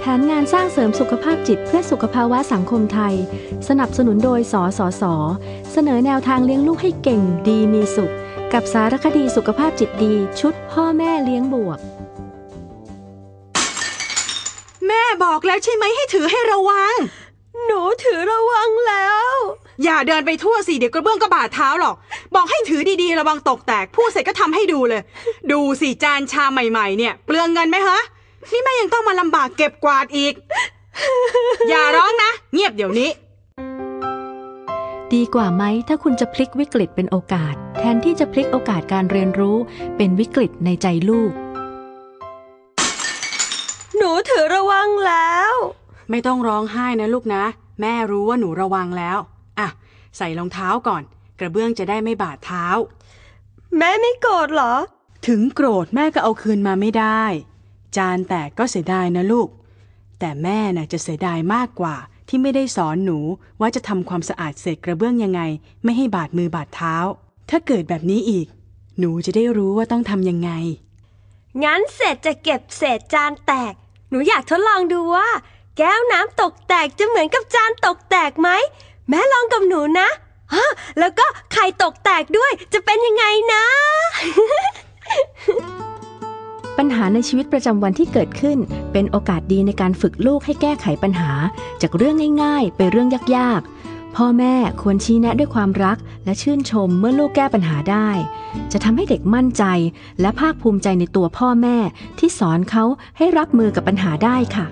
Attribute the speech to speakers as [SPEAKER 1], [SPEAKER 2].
[SPEAKER 1] แผนงานสร้างเสริมสุขภาพจิตเพื่อสุขภาวะสังคมไทย สนับสนุนโดย สสส เสนอแนวทางเลี้ยงลูกให้เก่งดีมีสุข กับสารคดีสุขภาพจิตดี ชุดพ่อแม่เลี้ยงบวก
[SPEAKER 2] แม่บอกแล้วใช่ไหมให้ถือให้ระวัง
[SPEAKER 3] หนูถือระวังแล้ว
[SPEAKER 2] อย่าเดินไปทั่วสิเดี๋ยวกระเบื้องก็บาดเท้าหรอก บอกให้ถือดีๆ ระวังตกแตกพูดเสร็จก็ทำให้ดูเลย ดูสิจานชามใหม่ ๆ เนี่ย เปลืองเงินไหมฮะ นี่แม่ยังต้องมาลำบากเก็บกวาดอีก อย่าร้องนะ เงียบเดี๋ยวนี้
[SPEAKER 1] ดีกว่าไหมถ้าคุณจะพลิกวิกฤตเป็นโอกาส แทนที่จะพลิกโอกาสการเรียนรู้ เป็นวิกฤตในใจลูก
[SPEAKER 3] หนูถือระวังแล้ว
[SPEAKER 2] ไม่ต้องร้องไห้นะลูกนะ แม่รู้ว่าหนูระวังแล้วอะใส่รองเท้าก่อน กระเบื้องจะได้ไม่บาดเท้า
[SPEAKER 3] แม่ไม่โกรธเหรอ
[SPEAKER 2] ถึงโกรธแม่ก็เอาคืนมาไม่ได้ จานแตกก็เสียดายนะลูก แต่แม่น่ะจะเสียดายมากกว่าที่ไม่ได้สอนหนูว่าจะทำความสะอาดเศษกระเบื้องยังไง ไม่ให้บาดมือบาดเท้า ถ้าเกิดแบบนี้อีก หนูจะได้รู้ว่าต้องทำยังไง
[SPEAKER 3] งั้นเสร็จจะเก็บเศษจานแตก หนูอยากทดลองดูว่า แก้วน้ำตกแตกจะเหมือนกับจานตกแตกไหม แม่ลองกับหนูนะฮะแล้วก็ไข่ตกแตกด้วยจะเป็นยังไงนะ
[SPEAKER 1] ปัญหาในชีวิตประจำวันที่เกิดขึ้น เป็นโอกาสดีในการฝึกลูกให้แก้ไขปัญหา จากเรื่องง่าย ๆ ไปเรื่องยากๆ พ่อแม่ควรชี้แนะด้วยความรัก และชื่นชมเมื่อลูกแก้ปัญหาได้ จะทำให้เด็กมั่นใจ และภาคภูมิใจในตัวพ่อแม่ที่สอนเขาให้รับมือกับปัญหาได้ค่ะ